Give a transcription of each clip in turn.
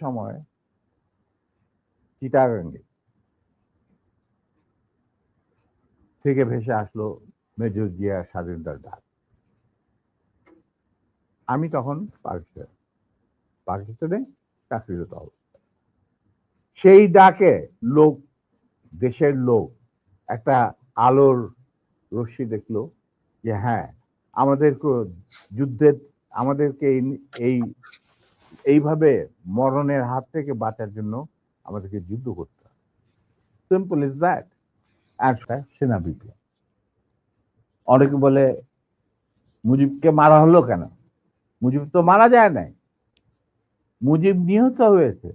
সময় চিটাগাঙ্গে থেকে ভেসে আসলো মেজর জিয়া স্বাধীনতার ডাক আমি তখন পাকিস্তান, পাকিস্তানে চাকরিরত অবস্থা সেই ডাকে লোক, দেশের লোক একটা আলোর রশ্মি দেখল যে হ্যাঁ আমাদের যুদ্ধের, আমাদেরকে এই- এই এইভাবে মরণের হাত থেকে বাঁচার জন্য আমাদেরকে যুদ্ধ করতে হবে সিম্পল ইজ দ্যাট আর সেনা বিপ্লব অনেকে বলে, মুজিবকে মারা হলো কেন? মুজিব তো মারা যায় নাই। মুজিব নিহত হয়েছে।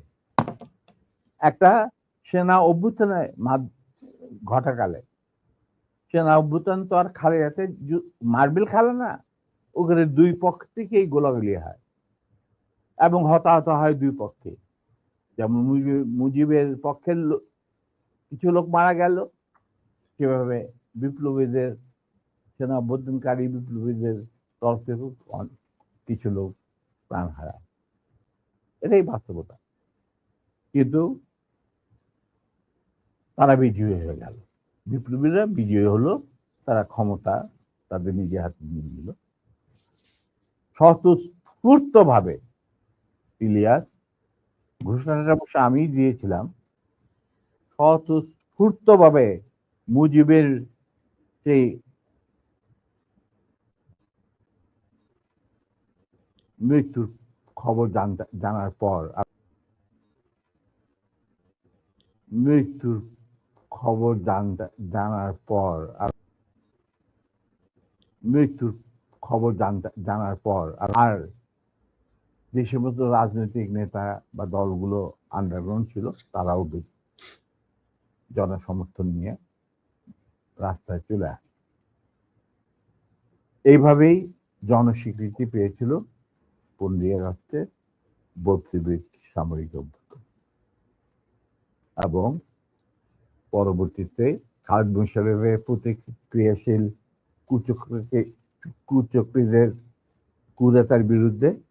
একটা সেনা অভ্যুত্থানে ঘটাকালে। সেনা অভ্যুত্থান তো আর খালে যাতে মার্বেল খেলে না। ওখানে দুই পক্ষ থেকেই গোলাগুলি হয়। এবং হতাহত হয় দুই পক্ষে। যেমন মুজিব- মুজিবের পক্ষের কিছু লোক মারা গেল। সেভাবে বিপ্লবীদের সেনা অভ্যুত্থানকারী বিপ্লবীদের তরফ থেকে কিছু লোক প্রাণ হারায়। এটাই বাস্তবতা। কিন্তু তারা বিজয়ী হয়ে গেল। বিপ্লবীরা বিজয়ী হলো, তারা ক্ষমতা তাদের নিজে হাতে নিয়ে নিল। স্বতঃস্ফূর্ত ভাবে ইলিয়াস। ঘোষণাটা অবশ্য আমি দিয়েছিলাম। স্বতঃস্ফূর্ত ভাবে মুজিবের সেই মৃত্যুর খবর জানার পর মৃত্যুর খবর জানার পর মৃত্যুর খবর জানার পর আর যে সমস্ত রাজনৈতিক নেতা বা দলগুলো আন্ডারগ্রাউন্ড ছিল, তারাও জনসমর্থন নিয়ে রাস্তায় চলে আসে। এইভাবেই জনস্বীকৃতি পেয়েছিল পনেরোই আগস্টের বত্রিশ সামরিক অভ্যুত্থান। এবং পরবর্তীতে খালেদ মুশারফের প্রতিক্রিয়াশীল কুচক্রকে কুচক্রীদের কুদাতার বিরুদ্ধে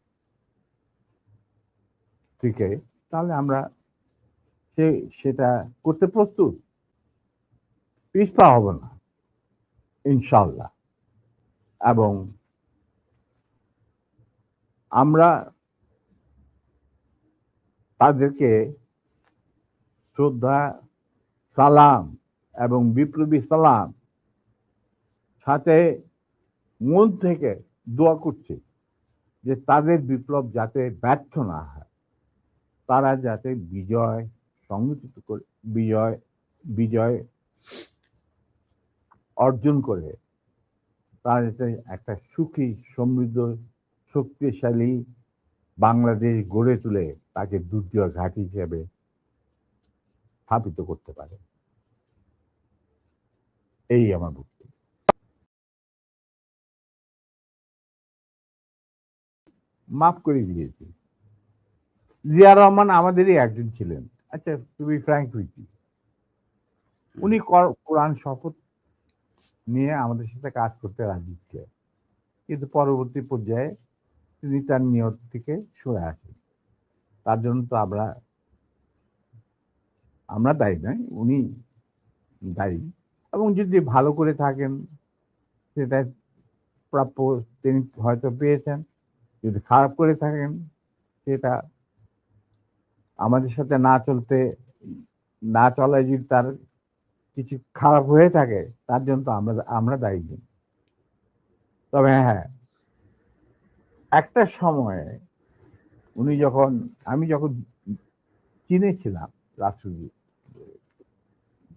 থেকে, তাহলে আমরা সে, সেটা করতে প্রস্তুত। পিছপা হব না ইনশাল্লাহ এবং আমরা তাদেরকে শ্রদ্ধা, সালাম এবং বিপ্লবী সালাম সাথে মন থেকে দোয়া করছি যে তাদের বিপ্লব যাতে ব্যর্থ না হয়। তারা যাতে বিজয়, সংগঠিত করে, বিজয় বিজয় অর্জন করে, তারা যাতে একটা সুখী, সমৃদ্ধ, শক্তিশালী বাংলাদেশ গড়ে তুলে তাকে দুর্যোগ ঘাঁটি হিসেবে স্থাপিত করতে পারে। এই আমার বক্তব্য। মাফ করে দিয়েছি। জিয়া রহমান আমাদেরই একজন ছিলেন। আচ্ছা টু বি ফ্র্যাঙ্ক উইথ উনি কোরআন শপথ নিয়ে আমাদের সাথে কাজ করতে রাজি ছিলেন। কিন্তু পরবর্তী পর্যায়ে তিনি তার নিয়ত থেকে সরে আসেন। তার জন্য তো আমরা আমরা দায়ী নয় উনি দায়ী। এবং যদি ভালো করে থাকেন সেটা প্রাপ্য তিনি হয়তো পেয়েছেন। যদি খারাপ করে থাকেন সেটা আমাদের সাথে না চলতে, না চলায় যদি তার কিছু খারাপ হয়ে থাকে, তার জন্য তো আমরা আমরা দায়ী। তবে হ্যাঁ একটা সময়ে উনি যখন, আমি যখন চীনে ছিলাম রাষ্ট্রদূত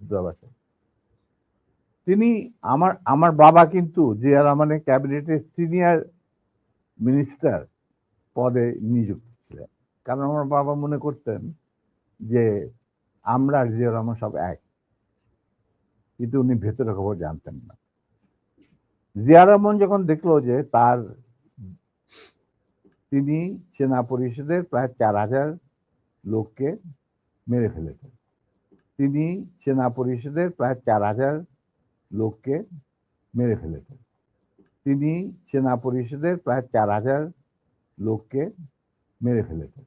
দূতাবাসে তিনি আমার আমার বাবা কিন্তু জিয়া রহমানের ক্যাবিনেটের সিনিয়র মিনিস্টার পদে নিযুক্ত। কারণ আমার বাবা মনে করতেন যে আমরা আর জিয়া রহমান সব এক। কিন্তু উনি ভেতরে খবর জানতেন না। জিয়া রহমান যখন দেখল যে তার তিনি সেনা পরিষদের প্রায় চার হাজার লোককে মেরে ফেলেছেন। তিনি সেনা পরিষদের প্রায় চার হাজার লোককে মেরে ফেলেছেন। তিনি সেনা পরিষদের প্রায় চার হাজার লোককে মেরে ফেলেছেন।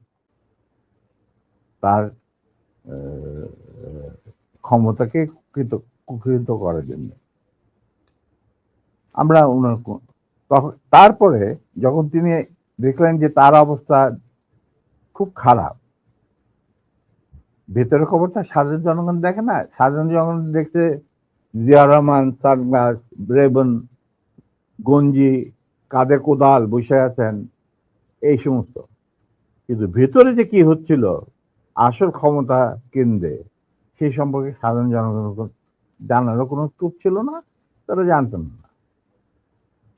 তার ক্ষমতাকে কুকৃত কুকৃত করার জন্য। আমরা ওনার তারপরে যখন তিনি দেখলেন যে তার অবস্থা খুব খারাপ ভেতরের খবরটা সাধারণ জনগণ দেখে না, সাধারণ জনগণ দেখতে Zia Rahman sunglass Ray Ban, গঞ্জি কাঁধে কোদাল বসে আছেন, এই সমস্ত। কিন্তু ভেতরে যে কি হচ্ছিল আসল ক্ষমতা কেন্দ্রে, সেই সম্পর্কে সাধারণ জনগণের কোনো- জানারও কোনো স্কোপ ছিল না, তারা জানতেন না।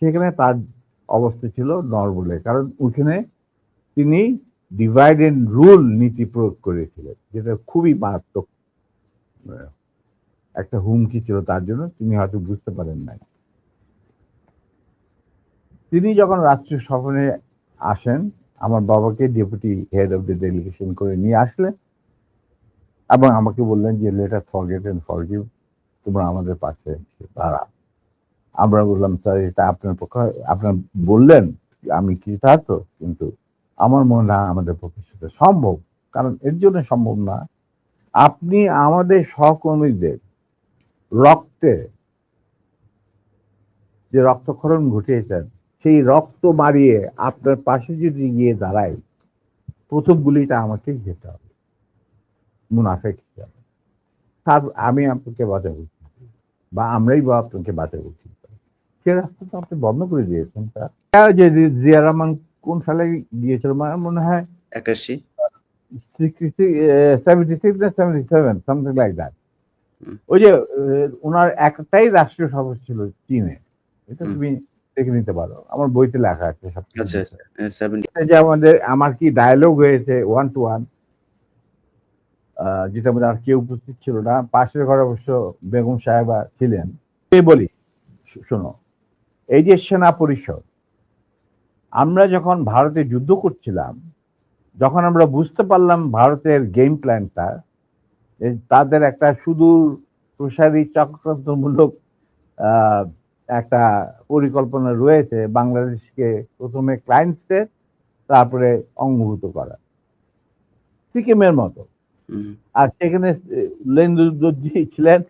সেখানে তার অবস্থা ছিল নরবলে, কারণ ওখানে তিনি ডিভাইড এন্ড রুল নীতি প্রয়োগ করেছিলেন, যেটা খুবই মারাত্মক একটা হুমকি ছিল তার জন্য, তিনি হয়তো বুঝতে পারেন নাই। তিনি যখন রাষ্ট্রীয় সফরে আসেন আমার বাবাকে deputy head of the delegation করে নিয়ে আসলেন এবং আমাকে বললেন যে লেটার ফরগেট এন্ড ফরগিভ তোমরা আমাদের পাশে তারা আমরা বললাম স্যার এটা আপনার পক্ষে, আপনার বললেন, আমি কৃতার্থ, কিন্তু আমার মনে হয় আমাদের পক্ষে সেটা সম্ভব, কারণ এর জন্য সম্ভব না। আপনি আমাদের সহকর্মীদের রক্তে, যে রক্তক্ষরণ ঘটিয়েছেন সেই রক্ত মারিয়ে আপনার পাশে যদি গিয়ে দাঁড়াই প্রথম গুলিটা আমাকেই যেতে হবে। মুনাফেক হিসাবে তার আমি আপনাকে বাঁচাবো? বা আমরাই বা আপনাকে বাঁচাবো? সে রাস্তা তো আপনি বন্ধ করে দিয়েছেন যে জিয়া রহমান কোন সালে গিয়েছিল? মনে হয় একাশি। সেভেন্টি সিক্স না seventy seven something like that ওই যে ওনার একটাই রাষ্ট্রীয় সফর ছিল চীনে। এটা তুমি দেখে নিতে পারো। আমার বইতে লেখা আছে সব কিছু। আচ্ছা সেভেন্টি যে আমাদের আমার কি ডায়ালগ হয়েছে ওয়ান টু ওয়ান যেটা আমাদের আর কেউ উপস্থিত ছিল না। পাশের ঘরে অবশ্য বেগম সাহেবা ছিলেন। বলি? শোনো। এই যে সেনা পরিষদ আমরা যখন ভারতে যুদ্ধ করছিলাম যখন আমরা বুঝতে পারলাম ভারতের গেম প্ল্যানটা তাদের একটা সুদূর প্রসারী চক্রান্তমূলক আহ, একটা পরিকল্পনা রয়েছে বাংলাদেশকে প্রথমে ক্লায়েন্ট তারপরে অঙ্গভূত করা। সিকিমের মতো। আর সেখানে লেন্দুদ্দি ছিলেন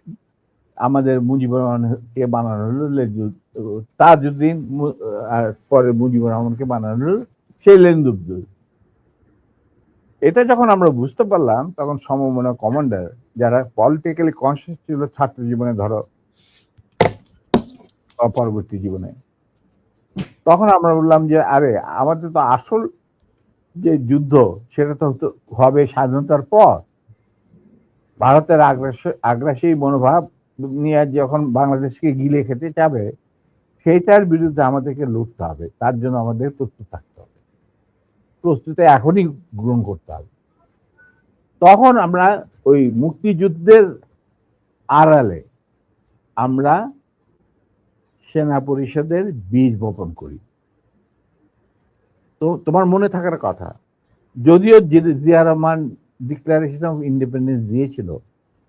আমাদের মুজিবুর রহমানকে বানানো হলো তাজউদ্দিন মু- আর পরে মুজিবুর রহমানকে বানানো হলো সেই লেন্দুদ্দি এটা যখন আমরা বুঝতে পারলাম তখন সমমনা কমান্ডার যারা পলিটিক্যালি কনসিয়াস ছিল ছাত্র জীবনে ধরো পরবর্তী জীবনে। তখন আমরা বললাম যে, আরে, আমাদের তো আসল যে যুদ্ধ, সেটা তো হবে স্বাধীনতার পর। ভারতের আগ্রাস মনোভাব নিয়ে যখন বাংলাদেশকে গিলে খেতে যাবে, সেইটার বিরুদ্ধে আমাদেরকে লড়তে হবে। তার জন্য আমাদের প্রস্তুত থাকতে হবে। প্রস্তুতি এখনই গ্রহণ করতে হবে। তখন আমরা ওই মুক্তিযুদ্ধের আড়ালে আমরা সেনা পরিষদের বীজ বপন করি। তো তোমার মনে থাকার কথা, যদিও Zia Rahman declaration of independence দিয়েছিল,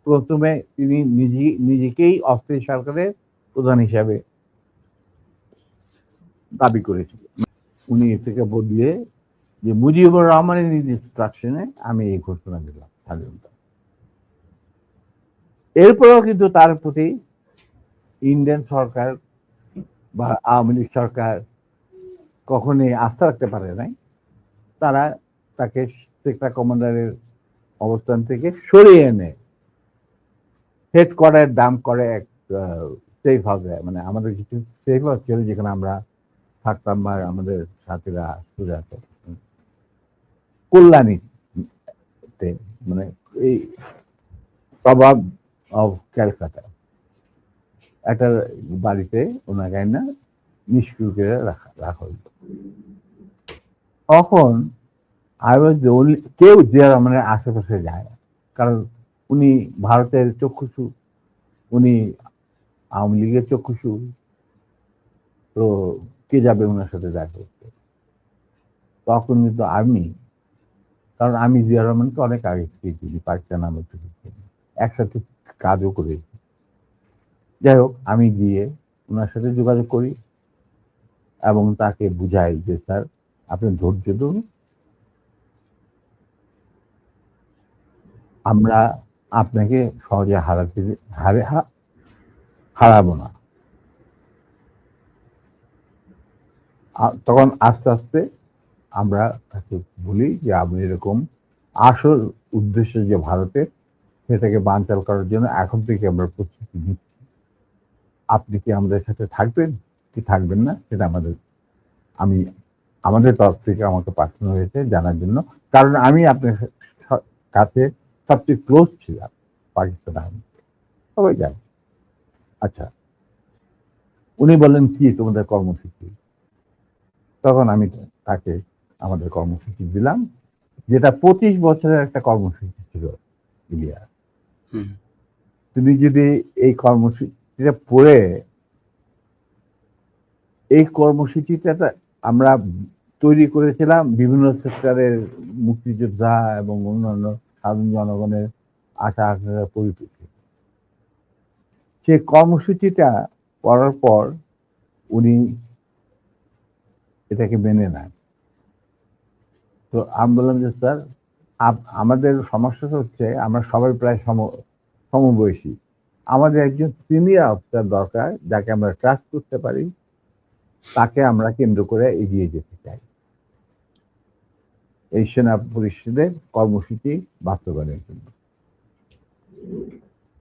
প্রথমে তিনি নিজে নিজেকেই অস্থায়ী সরকারের প্রধান হিসাবে দাবি করেছিলেন। উনি থেকে বদলে যে মুজিবুর রহমানের ইনস্ট্রাকশনে আমি এই ঘোষণা দিলাম স্বাধীনতা। এরপরেও কিন্তু তার প্রতি ইন্ডিয়ান সরকার বা আওয়ামী লীগ সরকার কখনোই আস্থা রাখতে পারে নাই, তারা তাকে সেক্টর কমান্ডারের অবস্থান থেকে সরিয়ে এনে হেড কোয়ার্টার দাম করে এক সেফ হাউসে মানে আমাদের কিছু সেফ ছিল যেখানে আমরা থাকতাম বা আমাদের সাথীরা আছে কল্যাণীতে মানে এই প্রভাব অফ ক্যালকাটা। একটা বাড়িতে ওনাকে না নিষ্ক্রিয় করে রাখা হইল তখন আই ওয়াজ কেউ যে মানে আশেপাশে যায়। কারণ উনি ভারতের চক্ষুষু উনি আওয়ামী লীগের চক্ষুষু তো কে যাবে ওনার সাথে দেখা করতে তখন কিন্তু আমি, কারণ আমি জিয়া রহমানকে অনেক আগে চিনি, পাকিস্তান আমার। একসাথে কাজও করেছি যাই হোক, আমি গিয়ে ওনার সাথে যোগাযোগ করি এবং তাকে বুঝাই যে, স্যার, আপনি ধৈর্য ধরুন। আমরা আপনাকে সহজে হারাতে, হারে হারাবো না। তখন আস্তে আস্তে আমরা তাকে বলি যে, আপনি এরকম আসল উদ্দেশ্য যে ভারতের সেটাকে বানচাল করার জন্য এখন থেকে আমরা প্রস্তুতি নিচ্ছি। আপনি কি আমাদের সাথে থাকবেন? কি থাকবেন না? সেটা আমাদের আমি আমাদের তরফ থেকে আমাকে পাঠানো হয়েছে জানার জন্য। কারণ আমি আপনার কাছে সবচেয়ে ক্লোজ ছিলাম পাকিস্তান আর্মি সবাই জানে। আচ্ছা উনি বললেন কি তোমাদের কর্মসূচি? তখন আমি তাকে আমাদের কর্মসূচি দিলাম যেটা পঁচিশ বছরের একটা কর্মসূচি ছিল ইলিয়া তুমি যদি এই কর্মসূচিটা পড়ে এই কর্মসূচিটা আমরা তৈরি করেছিলাম বিভিন্ন সেক্টরের মুক্তিযোদ্ধা এবং অন্যান্য সাধারণ জনগণের আশা আকাঙ্ক্ষার পরিপ্রেক্ষিতে। সেই কর্মসূচিটা পড়ার পর উনি এটাকে মেনে নেন। তো আমি বললাম যে স্যার আমাদের সমস্যাটা হচ্ছে আমরা সবাই প্রায় সম, সমবয়সী। আমাদের একজন সিনিয়র অফিসার দরকার, যাকে আমরা ট্রাস্ট করতে পারি, তাকে আমরা কেন্দ্র করে এগিয়ে যেতে চাই। এই সেনা পরিষদের কর্মসূচি বাস্তবায়নের জন্য।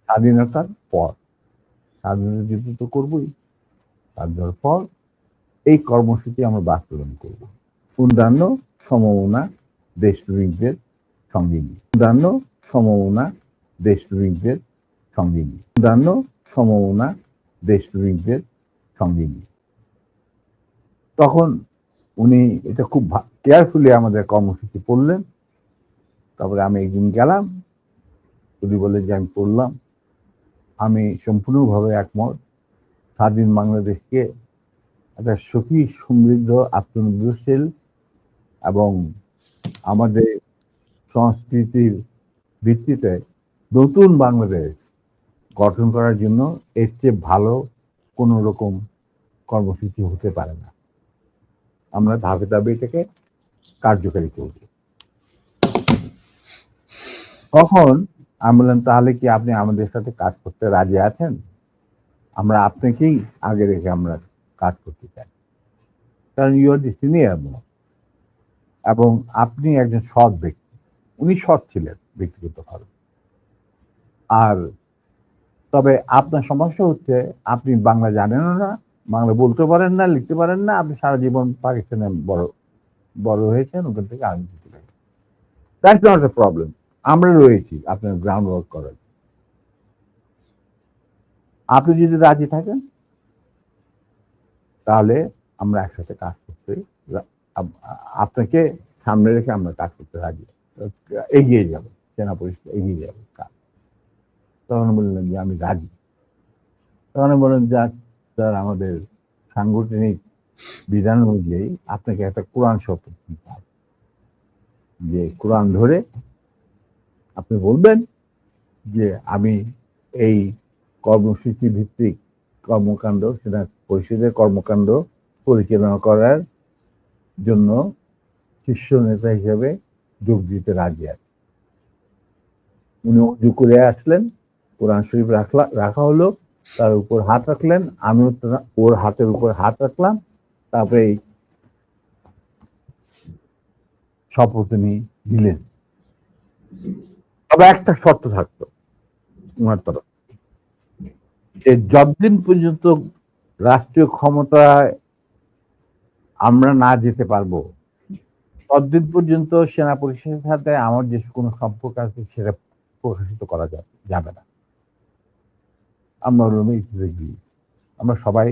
স্বাধীনতার পর, স্বাধীনতা যুদ্ধ তো করবই, স্বাধীনতার পর এই কর্মসূচি আমরা বাস্তবায়ন করব। অন্যান্য সমমনা দেশপ্রেমিকদের সঙ্গে নিয়ে। অন্যান্য সমমনা দেশপ্রেমিকদের সঙ্গে নিয়ে অন্যান্য সমমনা দেশপ্রেমিকদের সঙ্গে নিয়ে তখন উনি এটা খুব কেয়ারফুলি আমাদের কর্মসূচি পড়লেন। তারপরে আমি একদিন গেলাম। উনি বলে যে, আমি পড়লাম। আমি সম্পূর্ণভাবে একমত। স্বাধীন বাংলাদেশকে একটা সুখী, সমৃদ্ধ, আত্মনির্ভরশীল এবং আমাদের সংস্কৃতির ভিত্তিতে নতুন বাংলাদেশ গঠন করার জন্য এর চেয়ে ভালো কোনো রকম কর্মসূচি হতে পারে না। আমরা ধাপে ধাপে এটাকে কার্যকারী করব। তখন আমি বললাম, তাহলে কি আপনি আমাদের সাথে কাজ করতে রাজি আছেন? আমরা আপনাকেই আগে রেখে আমরা কাজ করতে চাই। কারণ ইউ আর দি সিনিয়র এবং আপনি একজন সৎ ব্যক্তি। উনি সৎ ছিলেন ব্যক্তিগতভাবে। আর তবে আপনার সমস্যা হচ্ছে, আপনি বাংলা জানেনও না, বাংলা বলতে পারেন না, লিখতে পারেন না, আপনি সারা জীবন পাকিস্তানে বড় বড় হয়েছেন, ওখান থেকে আমি দ্যাটস নট এ প্রবলেম আমরা রয়েছি, আপনার গ্রাউন্ড ওয়ার্ক করার। আপনি যদি রাজি থাকেন, তাহলে আমরা একসাথে কাজ করতে আপনাকে সামনে রেখে আমরা কাজ করতে রাজি। এগিয়ে যাব, সেনা পরিষদ এগিয়ে যাবে কাজ। তখন বললেন যে, আমি রাজি। তখন বললেন যাক স্যার, আমাদের সাংগঠনিক বিধান অনুযায়ী আপনাকে একটা কোরআন শপথ নিতে হবে। যে কোরআন ধরে আপনি বলবেন যে, আমি এই কর্মসূচি ভিত্তিক কর্মকাণ্ড সেনা পরিষদের কর্মকাণ্ড পরিচালনা করার জন্য শীর্ষ নেতা হিসেবে যোগ দিতে রাজি আছে। উনি উজু করে আসলেন। কোরআন শরীফ রাখলা রাখা হলো, তার উপর হাত রাখলেন, আমিও ওর হাতের উপর হাত রাখলাম, তারপরে শপথ উনি দিলেন। তবে একটা শর্ত থাকতো ওনার তরফ। যে যতদিন পর্যন্ত রাষ্ট্রীয় ক্ষমতায় আমরা না যেতে পারব, ততদিন পর্যন্ত সেনা পরিষদের সাথে আমার যে কোনো সম্পর্ক আছে, সেটা প্রকাশিত করা যাবে না। আমরা হলাম ইতিহাসগুলি আমরা সবাই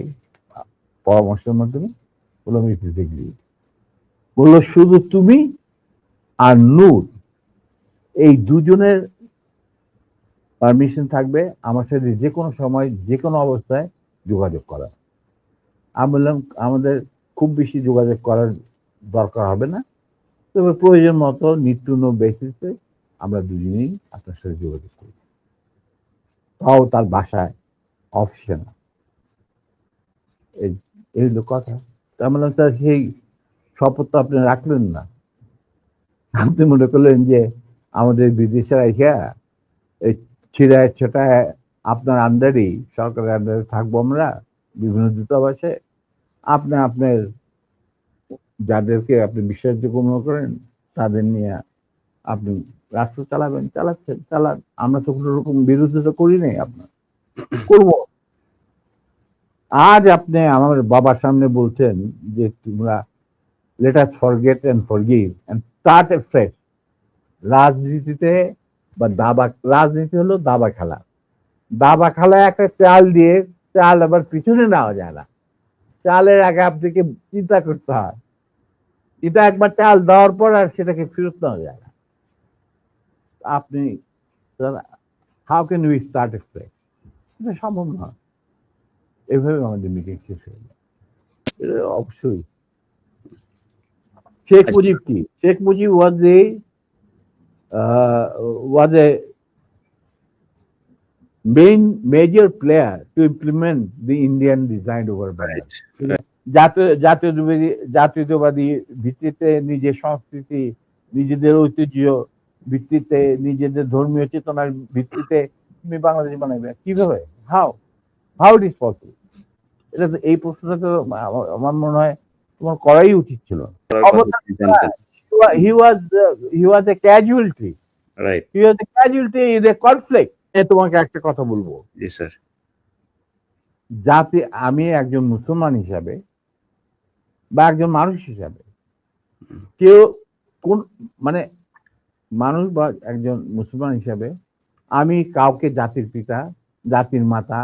পরামর্শের মাধ্যমে হলাম ইতিহাসগুলি বলল, শুধু তুমি আর নূর, এই দুজনের পারমিশন থাকবে আমার সাথে যে কোনো সময়, যে কোনো অবস্থায় যোগাযোগ করা। আমি বললাম, আমাদের খুব বেশি যোগাযোগ করার দরকার হবে না। তবে প্রয়োজন মতো নিত্য বেসিসে আমরা দুজনেই আপনার সাথে যোগাযোগ করি। তাও তার বাসায়। অফিসে না এই কথা। তার মানে তার সেই শপথ তো আপনি রাখলেন না। আপনি মনে করলেন যে আমাদের বিদেশের আইসা এই ছিড়ায় ছোটায় আপনার আন্ডারেই সরকারের আন্ডারে থাকব আমরা, বিভিন্ন দূতাবাসে। আপনি, আপনার যাদেরকে আপনি বিশ্বাসযোগ্য মনে করেন, তাদের নিয়ে আপনি রাষ্ট্র চালাবেন, চালাচ্ছেন, চালান। আমরা তো কোনো রকম বিরোধিতা করি নাই আপনার। করব। আজ আপনি আমার বাবার সামনে বলছেন যে তোমরা let us forget and forgive and start a fresh রাজনীতিতে বা দাবা, রাজনীতি হলো দাবা খেলা। দাবা খেলা একটা চাল দিয়ে চাল আবার পিছনে নেওয়া যায় না। চালের আগে আপনাকে চিন্তা করতে হয়। এটা একবার চাল দেওয়ার পর আর সেটাকে ফেরত নেওয়া যায় না। আপনি how can we start a fresh এটা সম্ভব নয় এভাবে আমাদের মিটিং শেষ হয়ে যায় এটা অবশ্যই। শেখ আচ্ছা। মুজিব কি? Sheikh Mujib was a was A major player to implement the Indian design over Bharat. জাতীয় জাতীয়তাবাদী জাতীয়তাবাদী ভিত্তিতে নিজের সংস্কৃতি নিজেদের ঐতিহ্য ভিত্তিতে নিজেদের ধর্মীয় চেতনার ভিত্তিতে তুমি বাংলাদেশ বানাবে কীভাবে? How how it is possible এটা তো এই প্রশ্নটা তো আমার- মনে হয় তোমার করাই উচিত ছিল। He was he was a casualty right he was a casualty is a conflict তোমাকে একটা কথা বলব। জি স্যার যাতে আমি একজন মুসলমান হিসাবে বা একজন মানুষ হিসাবে কেউ কোন মানে মানুষ বা একজন মুসলমান হিসাবে আমি কাউকে জাতির পিতা জাতির মাতা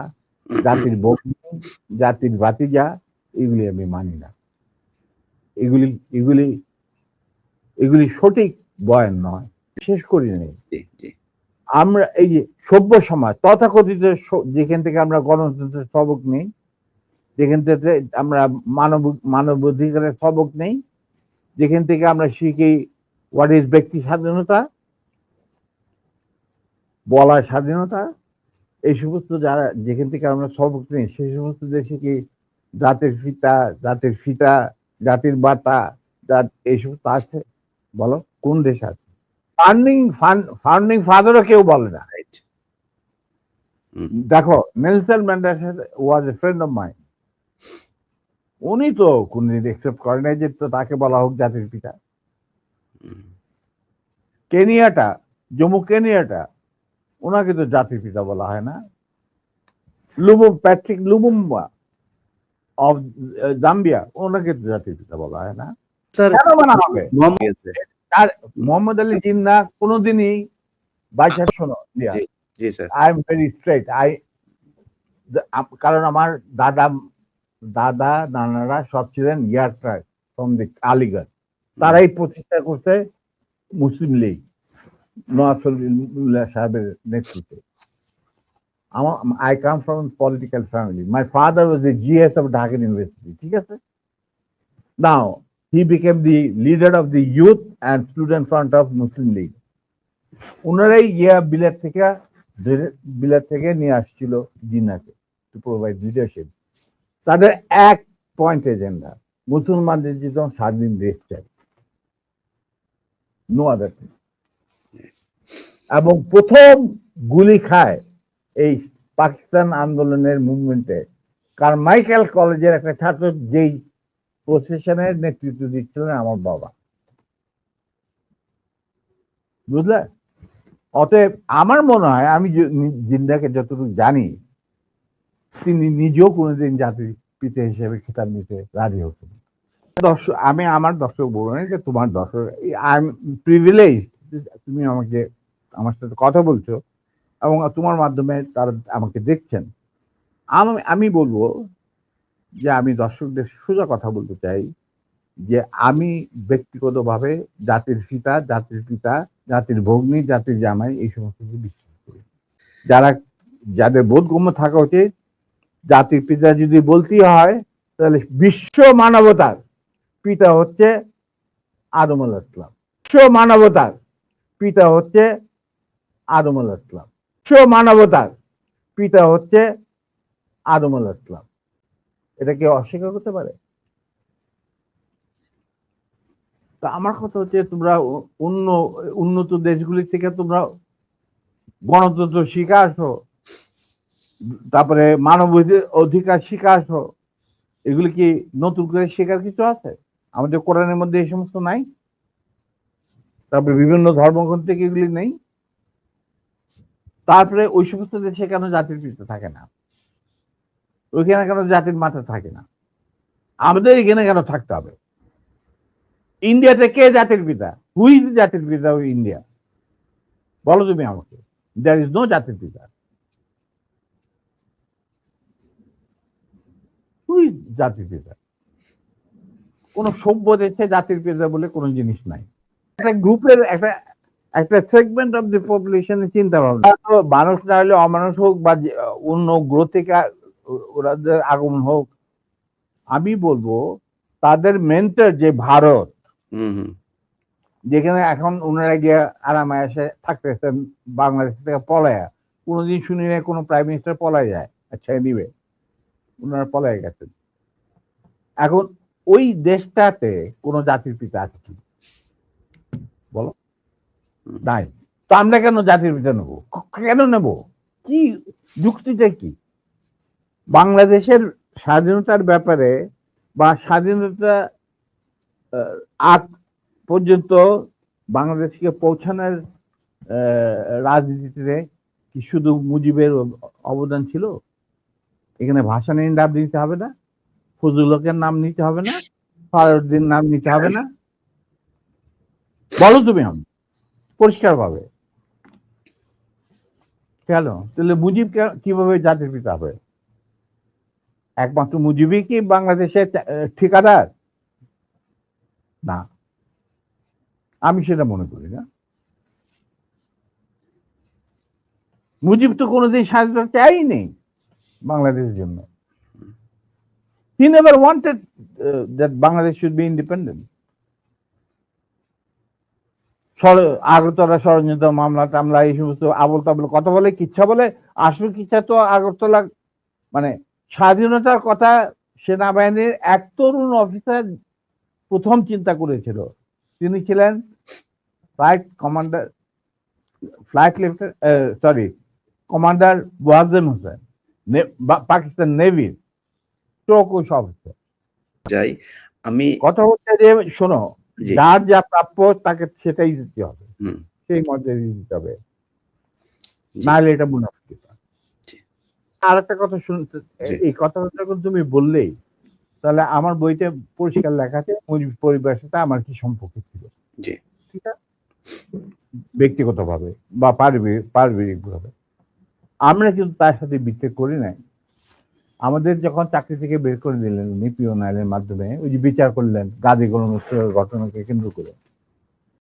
জাতির বন্ধু জাতির ভাতিজা এগুলি আমি মানি না। এগুলি এগুলি এগুলি সঠিক বয়ান নয় শেষ করি নেই। আমরা এই যে সভ্য সমাজ তথাকথিত যেখান থেকে আমরা গণতন্ত্রের সবক নেই যেখান থেকে আমরা মানব মানবাধিকারের সবক নেই যেখান থেকে আমরা শিখি হোয়াট ইজ ব্যক্তি স্বাধীনতা বলার স্বাধীনতা এই সমস্ত যারা যেখান থেকে আমরা সবক নেই সেই সমস্ত দেশে কি জাতির ফিতা জাতির ফিতা জাতির বাতা জাত এই সমস্ত আছে? বলো কোন দেশ আছে? ফান্ডিং ফান্ডিং ফাদারও কেউ বলে না। দেখো Nelson Mandela was a friend of mind উনি তো কোনদিন একসেপ্ট করে নাই যে তো তাকে বলা হোক জাতির পিতা। কেনিয়াটা জম্মু কেনিয়াটা ওনাকে তো জাতির পিতা বলা হয় না। লুবুম প্যাট্রিক লুবুম্বা অফ জাম্বিয়া ওনাকে তো জাতির পিতা বলা হয় না। মোহাম্মদ আর মোহাম্মদ আলী জিন্না কোনোদিনই বাইশার শোনো I am very straight I কারণ আমার দাদা দাদা নানারা সব ছিলেন year tribe from the Aligarh তারাই প্রতিষ্ঠা করছে মুসলিম লীগ। সাহেবের নেতৃত্বে। আমার I come from political family my father was a GS of Dhaka University ঠিক আছে? Now he became the leader of the youth and student front of Muslim League ওনারাই গিয়া বিলেট থেকে বিলেট থেকে নিয়ে আসছিল জিন্নাকে টু প্রোভাইড লিডারশিপ তাদের এক পয়েন্ট এজেন্ডা মুসলমানদের যেন স্বাধীন দেশ চাই। নো আদার এবং প্রথম গুলি খায় এই পাকিস্তান আন্দোলনের মুভমেন্টে। কারমাইকেল কলেজের একটা ছাত্র যেই প্রসেশনের নেতৃত্ব দিচ্ছিলেন আমার বাবা। বুঝলে? অতএব আমার মনে হয়, আমি জিন্দাকে যতটুকু জানি, তিনি নিজেও কোনোদিন জাতির পিতা হিসেবে খেতাব নিতে রাজি হতেন দর্শক আমি আমার দর্শক বলব না যে তোমার দর্শক আই এম প্রিভিলেজ তুমি আমাকে আমার সাথে কথা বলছো এবং তোমার মাধ্যমে তারা আমাকে দেখছেন। আমি আমি বলব যে আমি দর্শকদের সোজা কথা বলতে চাই যে আমি ব্যক্তিগতভাবে জাতির পিতা জাতির পিতা, জাতির ভগ্নী, জাতির জামাই এই সমস্ত কিছু বিশ্বাস করি। যারা, যাদের বোধগম্য থাকা উচিত, জাতির পিতা যদি বলতেই হয়, তাহলে বিশ্ব মানবতার পিতা হচ্ছে আদম আল ইসলাম। বিশ্ব মানবতার পিতা হচ্ছে আদম আল ইসলাম। বিশ্ব মানবতার পিতা হচ্ছে আদম আল ইসলাম। এটা কেউ অস্বীকার করতে পারে? তা আমার কথা হচ্ছে তোমরা অন্য, উন্নত দেশগুলি থেকে তোমরা গণতন্ত্র শিখে আসো, তারপরে মানব অধি- অধিকার শিখে আসো। এগুলি কি নতুন করে শেখার কিছু আছে? আমাদের কোরআনের মধ্যে এই সমস্ত নাই? তারপরে বিভিন্ন ধর্মগ্রন্থ থেকে এগুলি নেই? তারপরে ওই সমস্ত দেশে কেন জাতির পিতা থাকে না, ওইখানে কেন জাতির মাথা থাকে না? আমাদের এখানে কেন থাকতে হবে? ইন্ডিয়াতে কে জাতির পিতা? হুই জাতির পিতা ওই ইন্ডিয়া বলো তুমি আমাকে। দেয়ার ইজ নো জাতির পিতা। হুই জাতির পিতা? কোন সভ্য দেশে জাতির পিতা বলে কোনো জিনিস নাই। একটা গ্রুপের, একটা একটা সেগমেন্ট অফ দি পপুলেশনের চিন্তা ভাবনা। মানুষ না হলে অমানুষ হোক বা অন্য গ্রহ থেকে ওরাদের আগমন হোক আমি বলব তাদের মেন্টার যে ভারত হুম হুম। যেখানে এখন ওনারা গিয়ে আরামে এসে থাকতেছেন বাংলাদেশ থেকে পলায়া। কোনোদিন শুনি না কোনো প্রাইম মিনিস্টার পলায় যায় আচ্ছা নিবে ওনারা পলায় গেছেন। এখন ওই দেশটাতে কোনো জাতির পিতা আছে কি? বলো। নাই তো আমরা কেন জাতির পিতা নেব? কেন নেব? কি যুক্তিটা কি? বাংলাদেশের স্বাধীনতার ব্যাপারে বা স্বাধীনতা আগ পর্যন্ত বাংলাদেশকে পৌঁছানোর রাজনীতিতে কি শুধু মুজিবের অবদান ছিল? এখানে ভাষানীর নাম নিতে হবে না ফজলুলকের নাম নিতে হবে না, ফারুদ্দিন নাম নিতে হবে না। বলো তুমি আমি পরিষ্কার ভাবে কেন? তাহলে মুজিব কীভাবে জাতির পিতা হবে একমাত্র মুজিবই কি বাংলাদেশের ঠিকাদার? না। আমি সেটা মনে করি না। মুজিব তো কোনোদিন স্বাধীনতা চাই নেই বাংলাদেশের জন্য। He never wanted that Bangladesh should be independent Agartala ষড়যন্ত্র মামলা টামলা এই সমস্ত আবল তাবল কথা বলে কিচ্ছা বলে আসল কিচ্ছা তো আগরতলা মানে স্বাধীনতার কথা সেনাবাহিনীর এক তরুণ অফিসার প্রথম চিন্তা করেছিল। তিনি ছিলেন flight commander flight lieutenant sorry commander wasn't Hossain Pakistan নেভির চৌকুশ অফিসার। যাই আমি কথা হচ্ছে যে শোনো যার যা প্রাপ্য তাকে সেটাই দিতে হবে। সেই মর্যাদা দিতে হবে। নাহলে এটা মুনাফিকতা আর একটা কথা শুনতে এই কথাটা যখন তুমি বললেই তাহলে আমার বইতে পরিষ্কার লেখা আছে মুজিব পরিবারের সাথে আমার কি সম্পর্ক ছিল? ঠিক আছে? ব্যক্তিগতভাবে বা পারিবারিক পারিবারিকভাবে। আমরা কিন্তু তার সাথে বিচ্ছেদ করি নাই। আমাদের যখন চাকরি থেকে বের করে দিলেন নিপিও আইনের মাধ্যমে, ওই যে বিচার করলেন গাদি গোলমের ঘটনাকে কেন্দ্র করে।